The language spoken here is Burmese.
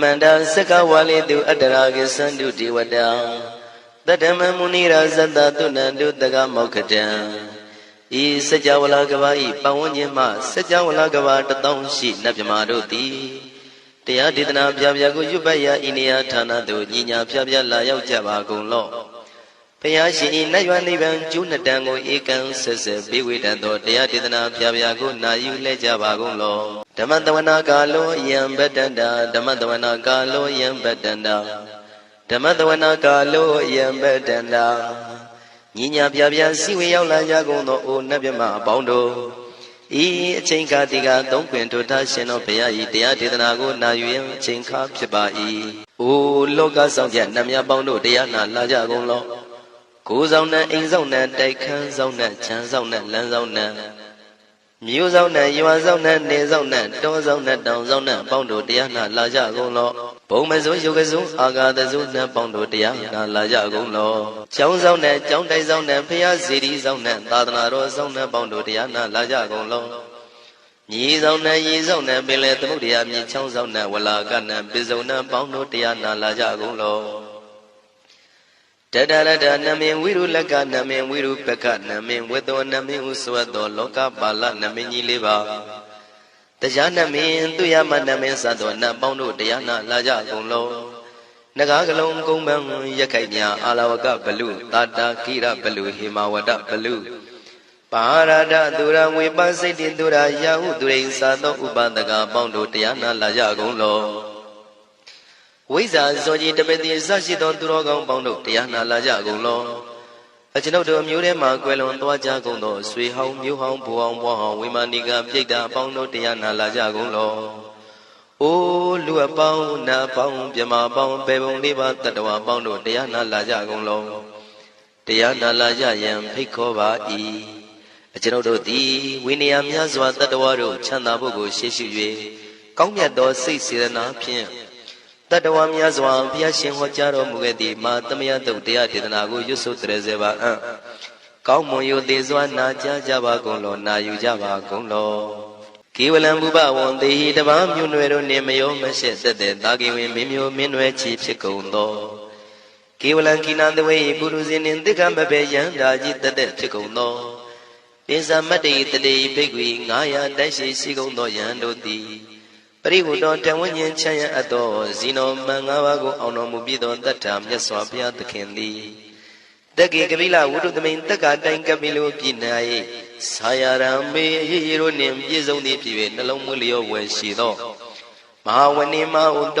မန္တာစကဝါလိတုအတ္တရာကိသန္တုဒေဝတံတတ္တမမုနိရာဇတ္တတုဏန္တုတကမောက္ခတံဤစကြဝဠာကဘာဤပဝန်းကျင်မှစကြဝဠာကဘာတထောင်ရှိနတ်မြမာတို့သည်တရားဒေသနာပြပြကိုရွတ်ပတ်ရာဤနေရာဌာနသို့ညီညာပြပြလာရောက်ကြပါကုန်လော့ ဘုရားရှင်ဤနတ်ရွာနိဗ္ဗာန်ကျိုးနှစ်တန်ကိုဧကံဆက်ဆက်ပေးဝေတတ်သောတရားဒေသနာပြပြကိုနာယူလဲကြပါကုန်လော့ဓမ္မတဝနာကာလောယံဗတ္တန္တာဓမ္မတဝနာကာလောယံဗတ္တန္တာဓမ္မတဝနာကာလောယံဗတ္တန္တာညီညာပြပြစီဝေရောက်လာကြကုန်သောအိုနတ်မြမအပေါင်းတို့ဤအချိန်ခါဒီကသုံးခွင်တို့ထားရှင်တော်ဘုရားဤတရားဒေသနာကိုနာယူရင်အချိန်ခါဖြစ်ပါ၏အိုလောကဆောင်ကြနတ်မြတ်ပေါင်းတို့တရားနာလာကြကုန်လော့ ကိုယ်ဆောင်နဲ့အိမ်ဆောင်နဲ့တိုက်ခန်းဆောင်နဲ့ခြံဆောင်နဲ့လမ်းဆောင်နဲ့မြို့ဆောင်နဲ့ရွာဆောင်နဲ့နေဆောင်နဲ့တောဆောင်နဲ့တောင်ဆောင်နဲ့ပေါင်းတို့တရားနာလာကြကုန်လော့ဘုံမစိုးယုတ်ကစိုးအာဃာတစိုးနဲ့ပေါင်းတို့တရားနာလာကြကုန်လော့ကျောင်းဆောင်နဲ့ကျောင်းတိုက်ဆောင်နဲ့ဖျားစီရီဆောင်နဲ့သာသနာတော်ဆောင်နဲ့ပေါင်းတို့တရားနာလာကြကုန်လော့ညီဆောင်နဲ့ရီဆောင်နဲ့ပင်လေသမုဒ္ဒရာမြေချောင်းဆောင်နဲ့ဝလာကနဲ့ပိစုံနဲ့ပေါင်းတို့တရားနာလာကြကုန်လော့ တတရတနမင်ဝိရုလကနမင်ဝိရုပကနမင်ဝေသောနမင်ဟုဆိုသောလောကပါဠနမင်ကြီးလေးပါတရားနမင်သူရမနမင်စသောနတ်ပေါင်းတို့တရားနာလာကြကုန်လောနဂါကလုံးကုံပံရက်ခိုက်မြအာလဝကဘလူတာတာကိရဘလူဟေမဝဒဘလူပါရဒသူရဝေပစိတ်တိသူရယာဟုသူရိသသောဥပဒကပေါင်းတို့တရားနာလာကြကုန်လော ဝိဇ္ဇာဇောကြီးတပတိအစရှိသောသူတော်ကောင်းပေါင်းတို့တရားနာလာကြကုန်လောအကျွန်ုပ်တို့အမျိုးထဲမှာကွယ်လွန်သွားကြကုန်သောဆွေဟောင်းမျိုးဟောင်းဘူဟောင်းဘွားဟောင်းဝိမာနိကပြိတ္တာအပေါင်းတို့တရားနာလာကြကုန်လောအိုးလူအပေါင်းနာအပေါင်းမြမအပေါင်းပေပုံလေးပါတတ္တဝါအပေါင်းတို့တရားနာလာကြကုန်လောတရားနာလာကြရန်ဖိတ်ခေါ်ပါ၏အကျွန်ုပ်တို့သည်ဝိနည်းများစွာတတ္တဝါတို့ချမ်းသာဖို့ကိုရှေ့ရှု၍ကောင်းမြတ်သောစိတ်စေတနာဖြင့် တတဝါများစွာဘုရားရှင်ဟောကြားတော်မူခဲ့သည့်မာသမယတုတ်တရားဒေသနာကိုရွတ်ဆိုတရစေပါအံ့ကောင်းမွန်ယိုသေးစွာနာကြားကြပါကုန်လောနာယူကြပါကုန်လောကေဝလံဘုဘဝံတေဟိတပားမြို့နွယ်တို့နေမယောမရှက်သက်တဲ့တာကိဝင်မင်းမျိုးမင်းနွယ်ချီဖြစ်ကုန်သောကေဝလံကိနန္တဝေပုရုဇင်းနှင့်တိက္ခမဘေယံဓာကြီးတသက်ဖြစ်ကုန်သောပိစမတ္တိတတိဘိက္ခွေ900တိုက်ရှိရှိကုန်သောယံတို့သည် ပရိဟုတောတဝဉ္ဉ္ချမ်းရအပ်သောဇီနောမန်၅ပါးကိုအောင်တော်မူပြီးသောတတ္ထာမြတ်စွာဘုရားသခင်သည်တက္ကေကပိလဝုဒ္ဓသမိန်တက္ကတိုင်ကပိလိုပြည်၌ဆာယရံမေအရေးရတို့နှင့်ပြည့်စုံသည့်ဖြစ်၍နှလုံးမွေးလျောဝယ်ရှိသောမဟာဝဏိမဥတော